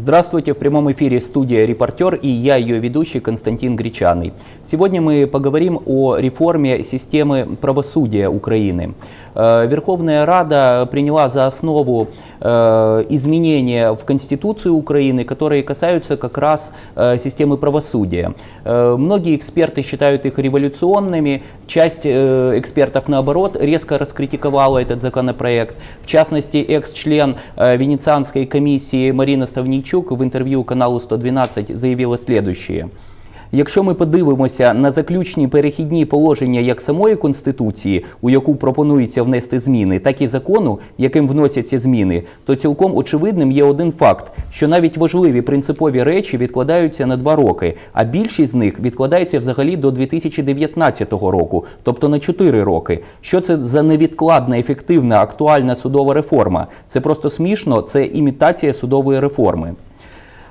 Здравствуйте, в прямом эфире студия «Репортер» и я, ее ведущий Константин Гречаный. Сегодня мы поговорим о реформе системы правосудия Украины. Э, Верховная Рада приняла за основу э, изменения в Конституцию Украины, которые касаются как раз э, системы правосудия. Многие эксперты считают их революционными, часть экспертов, наоборот, резко раскритиковала этот законопроект. В частности, экс-член Венецианской комиссии Марина Ставничук в интервью каналу 112 заявила следующее – Якщо ми подивимося на заключні перехідні положення як самої конституції, у яку пропонується внести зміни, так і закону, яким вносяться зміни, то цілком очевидним є один факт: що навіть важливі принципові речі відкладаються на два роки, а більшість з них відкладається взагалі до 2019 року, тобто на 4 роки. Що це за невідкладна, ефективна, актуальна судова реформа? Це просто смішно, це імітація судової реформи.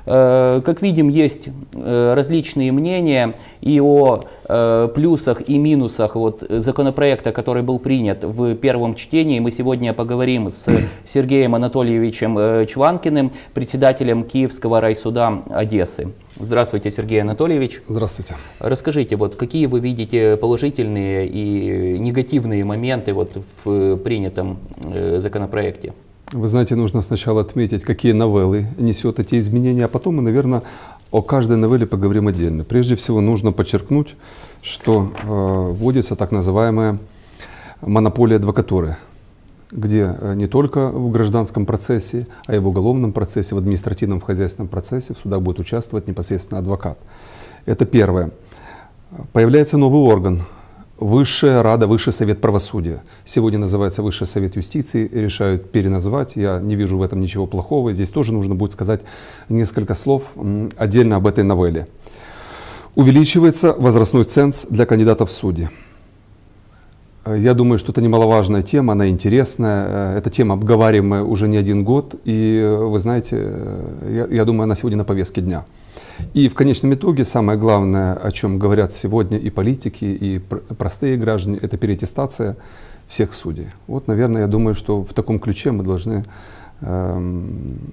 Э, как видим, есть э, различные мнения и о э, плюсах и минусах вот законопроекта, который был принят в первом чтении. Мы сегодня поговорим с Сергеем Анатольевичем Чванкиным, председателем Киевского райсуда Одессы. Здравствуйте, Сергей Анатольевич. Здравствуйте. Расскажите, вот какие вы видите положительные и негативные моменты вот в принятом законопроекте? Вы знаете, нужно сначала отметить, какие новеллы несет эти изменения, а потом мы, наверное, о каждой новелле поговорим отдельно. Прежде всего нужно подчеркнуть, что э, вводится так называемая монополия адвокатуры, где э, не только в гражданском процессе, а и в уголовном процессе, в административном, в хозяйственном процессе в судах будет участвовать непосредственно адвокат. Это первое. Появляется новый орган Высшая Рада, Высший Совет Правосудия. Сегодня называется Высший Совет Юстиции, решают переназвать. Я не вижу в этом ничего плохого. Здесь тоже нужно будет сказать несколько слов отдельно об этой новелле. Увеличивается возрастной ценз для кандидатов в судьи. Я думаю, что это немаловажная тема, она интересная. Эта тема обговариваемая уже не один год. И вы знаете, я, я думаю, она сегодня на повестке дня. И в конечном итоге самое главное, о чем говорят сегодня и политики, и простые граждане, это переаттестация всех судей. Вот, наверное, я думаю, что в таком ключе мы должны э,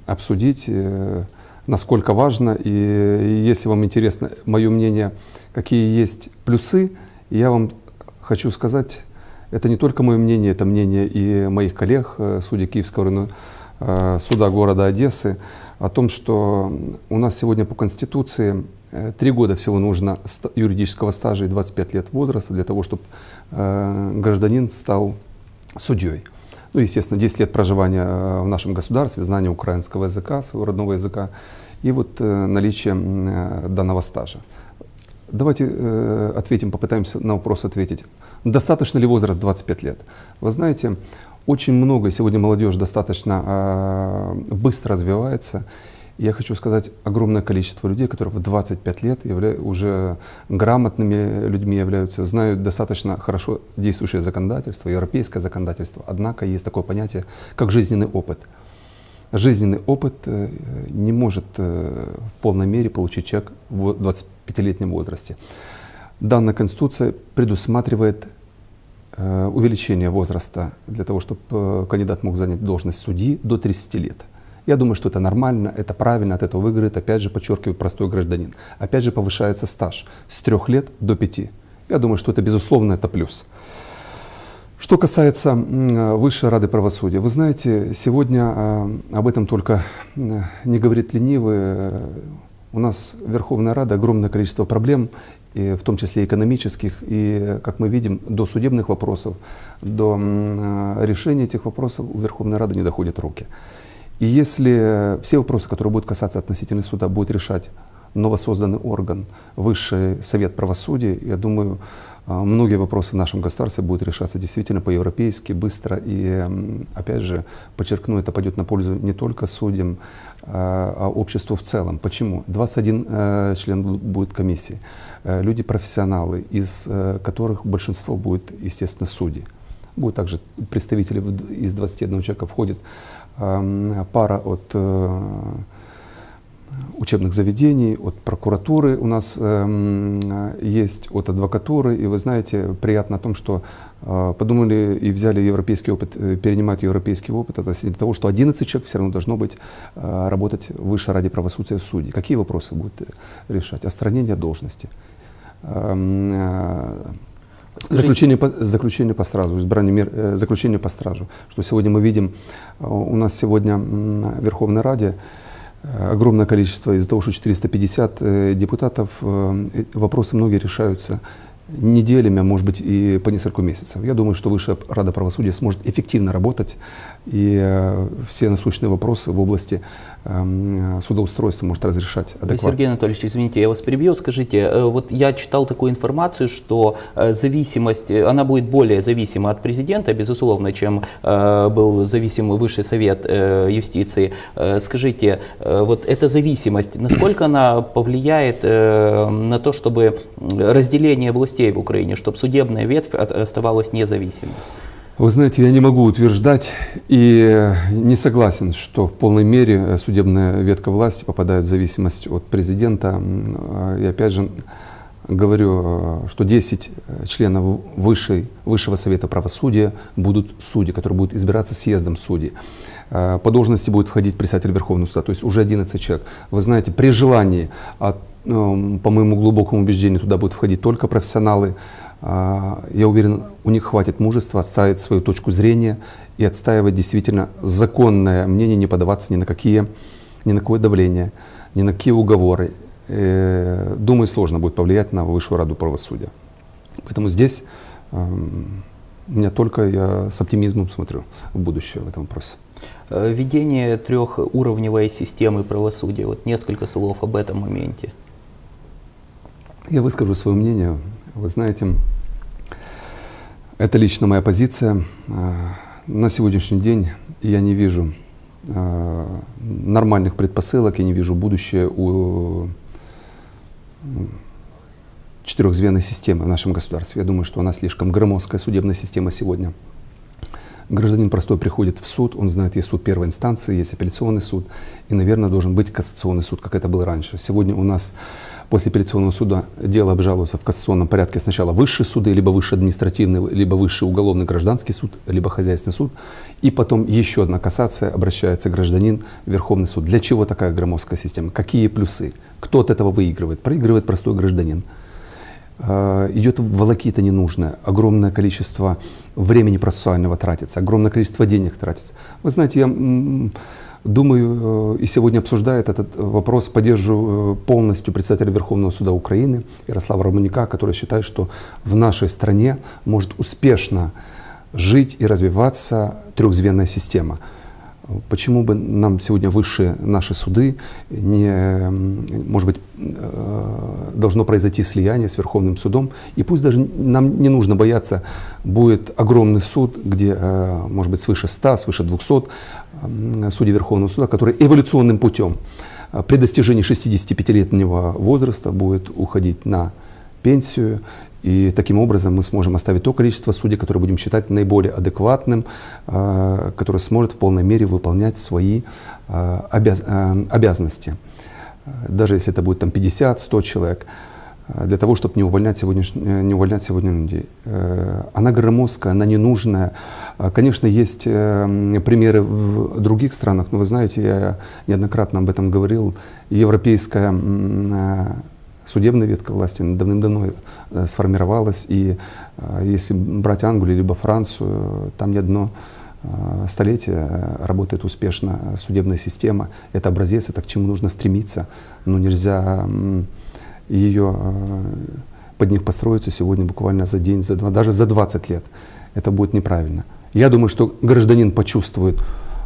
обсудить, э, насколько важно. И, и если вам интересно мое мнение, какие есть плюсы, я вам хочу сказать, это не только мое мнение, это мнение и моих коллег, э, судей Киевского района, э, суда города Одессы о том, что у нас сегодня по Конституции э, три года всего нужно юридического стажа и 25 лет возраста для того, чтобы гражданин стал судьей. Ну, естественно, 10 лет проживания в нашем государстве, знание украинского языка, своего родного языка и вот наличие данного стажа. Давайте ответим, попытаемся на вопрос ответить. Достаточно ли возраст 25 лет? Вы знаете, очень много сегодня молодежь достаточно э, быстро развивается. Я хочу сказать, огромное количество людей, которые в 25 лет явля... уже грамотными людьми являются, знают достаточно хорошо действующее законодательство, европейское законодательство. Однако есть такое понятие, как жизненный опыт. Жизненный опыт э, не может э, в полной мере получить человек в 25-летнем возрасте. Данная Конституция предусматривает Э, увеличение возраста для того, чтобы э, кандидат мог занять должность судьи до 30 лет. Я думаю, что это нормально, это правильно, от этого выиграет, опять же, подчеркиваю, простой гражданин. Опять же, повышается стаж с 3 лет до 5. Я думаю, что это, безусловно, это плюс. Что касается Высшей Рады правосудия, вы знаете, сегодня э, об этом только не говорит ленивый. У нас Верховная Рада, огромное количество проблем, в том числе экономических, и, как мы видим, до судебных вопросов, до решения этих вопросов у Верховной Рады не доходят руки. И если все вопросы, которые будут касаться относительно суда, будет решать новосозданный орган, Высший Совет Правосудия, я думаю, а, многие вопросы в нашем государстве будут решаться действительно по-европейски, быстро. И, опять же, подчеркну, это пойдет на пользу не только судьям, а, а обществу в целом. Почему? 21 э, член будет комиссии. Э, люди профессионалы, из э, которых большинство будет, естественно, судьи. Будут также представители из 21 человека, входит пара от учебных заведений, от прокуратуры у нас эм, есть, от адвокатуры. И вы знаете, приятно о том, что э, подумали и взяли европейский опыт, э, перенимают европейский опыт. Для того, что 11 человек все равно должно быть э, работать выше ради правосудия судей. Какие вопросы будут э, решать? Остранение должности. Эм, э, Заключение по, заключение по стражу, избрание мер, э, заключение по стражу. Что сегодня мы видим, э, у нас сегодня в Верховной Раде э, огромное количество, из-за того, что 450 э, депутатов, э, э, вопросы многие решаются неделями, а может быть и по несколько месяцев. Я думаю, что Высшая Рада правосудия сможет эффективно работать и э, все насущные вопросы в области э, судоустройства может разрешать адекватно. Сергей Анатольевич, извините, я вас перебью. Скажите, э, вот я читал такую информацию, что э, зависимость, она будет более зависима от президента, безусловно, чем был зависим Высший Совет юстиции. Скажите, вот эта зависимость, насколько она повлияет на то, чтобы разделение властей в Украине, чтобы судебная ветвь оставалась независимой? Вы знаете, я не могу утверждать и не согласен, что в полной мере судебная ветка власти попадает в зависимость от президента. Э, И опять же говорю, э, что 10 членов высшей, Высшего Совета правосудия будут судьи, которые будут избираться съездом судей. Э, По должности будет входить председатель Верховного суда, то есть уже 11 человек. Вы знаете, при желании, от, э, по моему глубокому убеждению, туда будут входить только профессионалы. А, Я уверен, у них хватит мужества отставить свою точку зрения и отстаивать действительно законное мнение, не поддаваться ни на какие, ни на какое давление, ни на какие уговоры. Э, Думаю, сложно будет повлиять на Высшую Раду правосудия. Поэтому здесь эм, у меня только я с оптимизмом смотрю в будущее в этом вопросе. Э, Введение трехуровневой системы правосудия. Вот несколько слов об этом моменте. Я выскажу свое мнение. Вы знаете, это лично моя позиция. А, На сегодняшний день я не вижу нормальных предпосылок, я не вижу будущее у четырехзвенной системы в нашем государстве. Я думаю, что она слишком громоздкая судебная система сегодня. Гражданин простой приходит в суд, он знает, есть суд первой инстанции, есть апелляционный суд, и, наверное, должен быть кассационный суд, как это было раньше. Сегодня у нас после апелляционного суда дело обжалуется в кассационном порядке сначала высшие суды, либо высший административный, либо высший уголовный гражданский суд, либо хозяйственный суд, и потом еще одна кассация, обращается гражданин в Верховный суд. Для чего такая громоздкая система? Какие плюсы? Кто от этого выигрывает? Проигрывает простой гражданин. Э, идет волокита ненужная, огромное количество времени процессуального тратится, огромное количество денег тратится. Вы знаете, я думаю э, и сегодня обсуждает этот вопрос, поддерживаю э, полностью председателя Верховного суда Украины Ярослава Романюка, который считает, что в нашей стране может успешно жить и развиваться трехзвенная система. Почему бы нам сегодня высшие наши суды не, может быть, э, должно произойти слияние с Верховным судом, и пусть даже нам не нужно бояться, будет огромный суд, где, э, может быть, свыше 100, свыше 200 м, судей Верховного суда, которые эволюционным путем э, при достижении 65-летнего возраста будет уходить на пенсию, и таким образом мы сможем оставить то количество судей, которое будем считать наиболее адекватным, э, которое сможет в полной мере выполнять свои э, обяз- э, обязанности. Даже если это будет там 50-100 человек, для того, чтобы не увольнять, сегодняш... э, не увольнять сегодня людей. Она громоздкая, она ненужная. Конечно, есть примеры в других странах, но вы знаете, я неоднократно об этом говорил. Европейская судебная ветка власти давным-давно э, сформировалась, и э, если брать Англию либо Францию, там не одно э, столетие работает успешно судебная система. Это образец, это к чему нужно стремиться, но нельзя ее под них построиться сегодня буквально за день, за два, даже за 20 лет. Это будет неправильно. Я думаю, что гражданин почувствует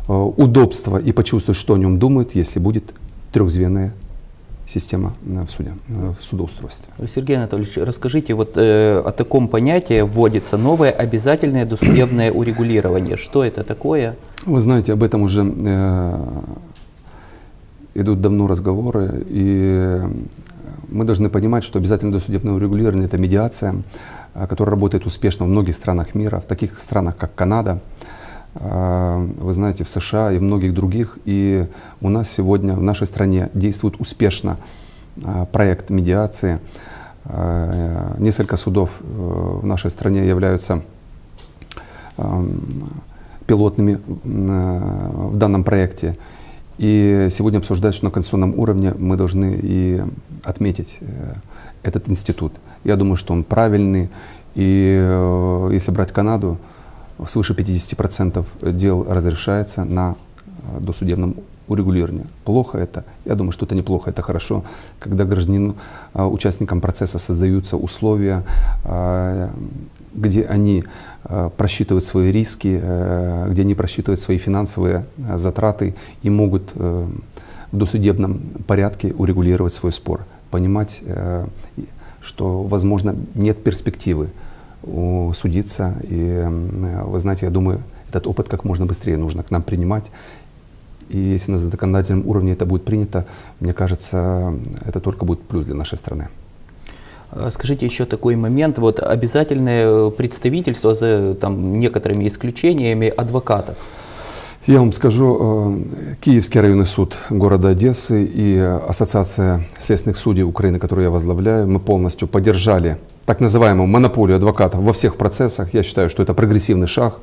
удобство и почувствует, что о нем думают, если будет трехзвенная система э, в суде, э, в судоустройстве. Сергей Анатольевич, расскажите, вот э, о таком понятии вводится новое обязательное досудебное урегулирование. Что это такое? Вы знаете, об этом уже э, идут давно разговоры, и мы должны понимать, что обязательно досудебное урегулирование – это медиация, э, которая работает успешно в многих странах мира, в таких странах, как Канада, э, вы знаете, в США и многих других. И у нас сегодня в нашей стране действует успешно э, проект медиации. Э, Несколько судов э, в нашей стране являются эм, пилотными э, в данном проекте. И сегодня обсуждать, что на конституционном уровне мы должны и отметить э, этот институт. Я думаю, что он правильный. И э, если брать Канаду, свыше 50% дел разрешается на э, досудебном урегулировании. Плохо это? Я думаю, что это неплохо, это хорошо, когда гражданину, э, участникам процесса создаются условия, э, где они просчитывают свои риски, где они просчитывают свои финансовые затраты и могут в досудебном порядке урегулировать свой спор, понимать, что, возможно, нет перспективы судиться. И, э, вы знаете, я думаю, этот опыт как можно быстрее нужно к нам принимать. И если на законодательном уровне это будет принято, мне кажется, это только будет плюс для нашей страны. Э, Скажите еще такой момент, вот обязательное представительство за там, некоторыми исключениями адвокатов. Я вам скажу, э, Киевский районный суд города Одессы и Ассоциация следственных судей Украины, которую я возглавляю, мы полностью поддержали так называемую монополию адвокатов во всех процессах. Я считаю, что это прогрессивный шаг.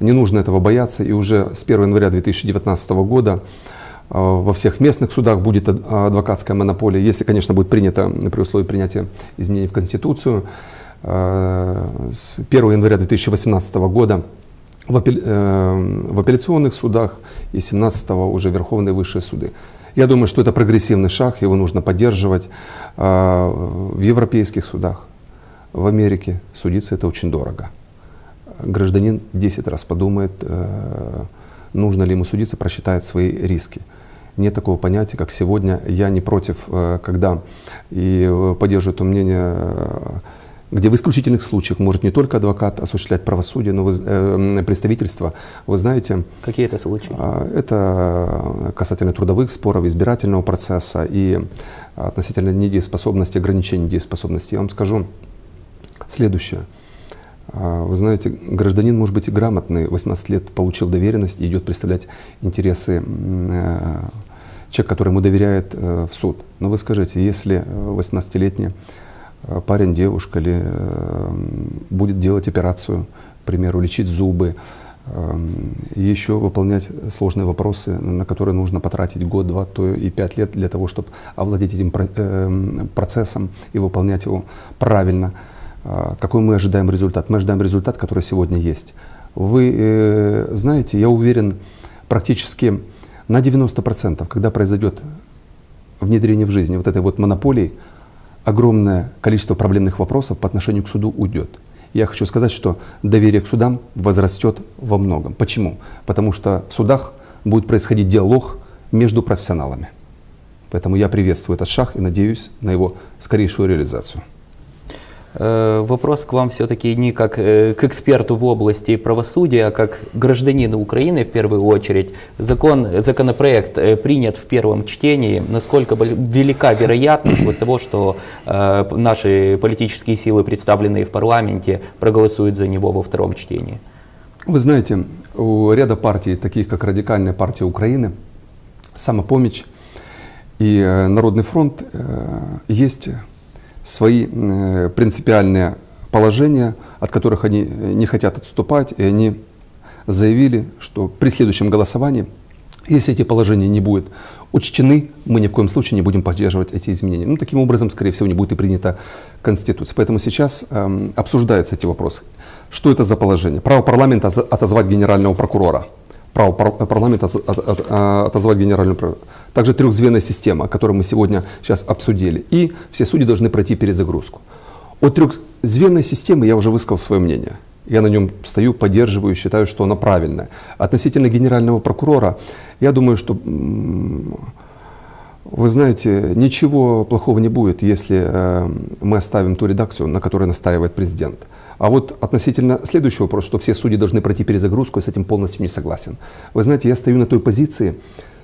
Не нужно этого бояться. И уже с 1 января 2019 года э, во всех местных судах будет ад- адвокатская монополия, если, конечно, будет принято при условии принятия изменений в Конституцию. Э, С 1 января 2018 года в, апелля- э, в апелляционных судах и 17-го уже Верховные высшие суды. Я думаю, что это прогрессивный шаг, его нужно поддерживать. А, В европейских судах, в Америке судиться это очень дорого. Гражданин 10 раз подумает, э, нужно ли ему судиться, просчитает свои риски. Нет такого понятия, как сегодня. Я не против, э, когда и э, поддерживаю то мнение, э, где в исключительных случаях может не только адвокат осуществлять правосудие, но вы- э, представительство. Вы знаете, Какие это случаи? а, это касательно трудовых споров, избирательного процесса и относительно недееспособности, ограничения недееспособности. Я вам скажу следующее. А, Вы знаете, гражданин может быть и грамотный, 18 лет получил доверенность и идет представлять интересы э, человека, который ему доверяет э, в суд. Но вы скажите, если э, 18-летний э, парень, девушка или э, будет делать операцию, к примеру, лечить зубы, и еще выполнять сложные вопросы, на которые нужно потратить год, два, то и пять лет для того, чтобы овладеть этим эм, процессом и выполнять его правильно. Какой мы ожидаем результат? Мы ожидаем результат, который сегодня есть. Вы э, знаете, я уверен, практически на 90%, когда произойдет внедрение в жизни вот этой вот монополии, огромное количество проблемных вопросов по отношению к суду уйдет. Я хочу сказать, что доверие к судам возрастет во многом. Почему? Потому что в судах будет происходить диалог между профессионалами. Поэтому я приветствую этот шаг и надеюсь на его скорейшую реализацию. Э, Вопрос к вам все-таки не как э, к эксперту в области правосудия, а как гражданину Украины в первую очередь. Закон, законопроект э, принят в первом чтении. Насколько велика вероятность вот того, что наши политические силы, представленные в парламенте, проголосуют за него во втором чтении? Вы знаете, у ряда партий, таких как Радикальная партия Украины, Самопомощь и Народный фронт, есть свои э, принципиальные положения, от которых они э, не хотят отступать, и они заявили, что при следующем голосовании, если эти положения не будут учтены, мы ни в коем случае не будем поддерживать эти изменения. Ну, таким образом, скорее всего, не будет и принята Конституция. Поэтому сейчас эм, обсуждаются эти вопросы. Что это за положение? Право парламента оз- отозвать генерального прокурора. Право пар- парламента а, отозвать генерального прокурора. Также трехзвенная система, которую мы сегодня сейчас обсудили. И все судьи должны пройти перезагрузку. От трехзвенной системы я уже высказал свое мнение. Я на нем стою, поддерживаю, считаю, что она правильная. Относительно генерального прокурора, я думаю, что вы знаете, ничего плохого не будет, если э, мы оставим ту редакцию, на которой настаивает президент. А вот относительно следующего вопроса, что все судьи должны пройти перезагрузку, я с этим полностью не согласен. Вы знаете, я стою на той позиции,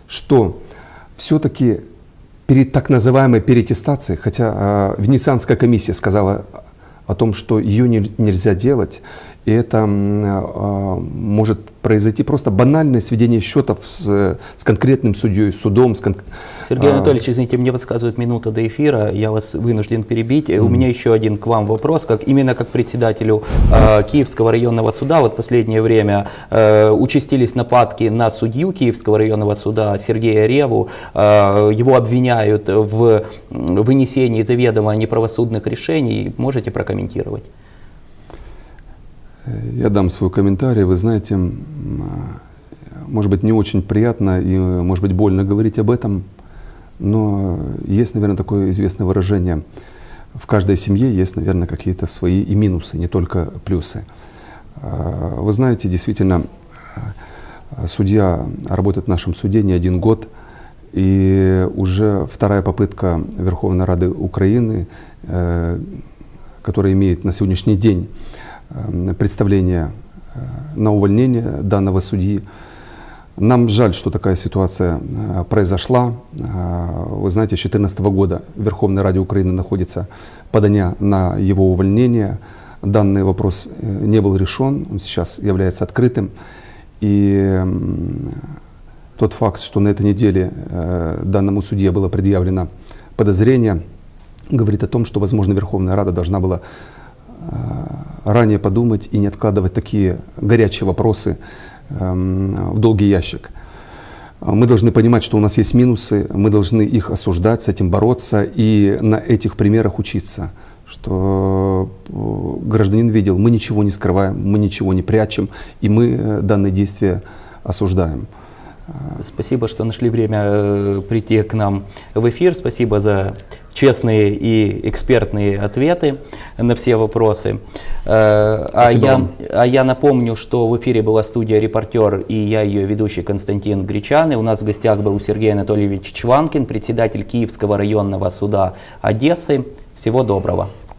что все-таки перед так называемой перетестацией, хотя э, Венецианская комиссия сказала о том, что ее не- нельзя делать, И это а, может произойти просто банальное сведение счетов с, с конкретным судьей, с судом. С кон- Сергей а, Анатольевич, извините, мне подсказывают минута до эфира, я вас вынужден перебить. Э, У меня еще один к вам вопрос, как именно как председателю э, Киевского районного суда. Вот в последнее время э, участились нападки на судью Киевского районного суда Сергея Реву. Э, его обвиняют в вынесении заведомо неправосудных решений. Можете прокомментировать? Я дам свой комментарий. Вы знаете, а, может быть, не очень приятно и, может быть, больно говорить об этом, но есть, наверное, такое известное выражение. В каждой семье есть, наверное, какие-то свои и минусы, не только плюсы. А, Вы знаете, действительно, а, судья работает в нашем суде не один год, и уже вторая попытка Верховной Рады Украины, э, которая имеет на сегодняшний день э, представление э, на увольнение данного судьи. Нам жаль, что такая ситуация э, произошла. Вы знаете, с 2014 года в Верховной Украины находится подание на его увольнение. Данный вопрос не был решен, он сейчас является открытым. И тот факт, что на этой неделе данному судье было предъявлено подозрение, говорит о том, что, возможно, Верховная Рада должна была ранее подумать и не откладывать такие горячие вопросы эм, в долгий ящик. Мы должны понимать, что у нас есть минусы, мы должны их осуждать, с этим бороться и на этих примерах учиться, что э, гражданин видел, мы ничего не скрываем, мы ничего не прячем, и мы э, данные действия осуждаем. Спасибо, что нашли время э, прийти к нам в эфир. Спасибо за честные и экспертные ответы на все вопросы. Э, А я, вам. а я напомню, что в эфире была студия «Репортер» и я ее ведущий Константин Гречан. И у нас в гостях был Сергей Анатольевич Чванкин, председатель Киевского районного суда Одессы. Всего доброго.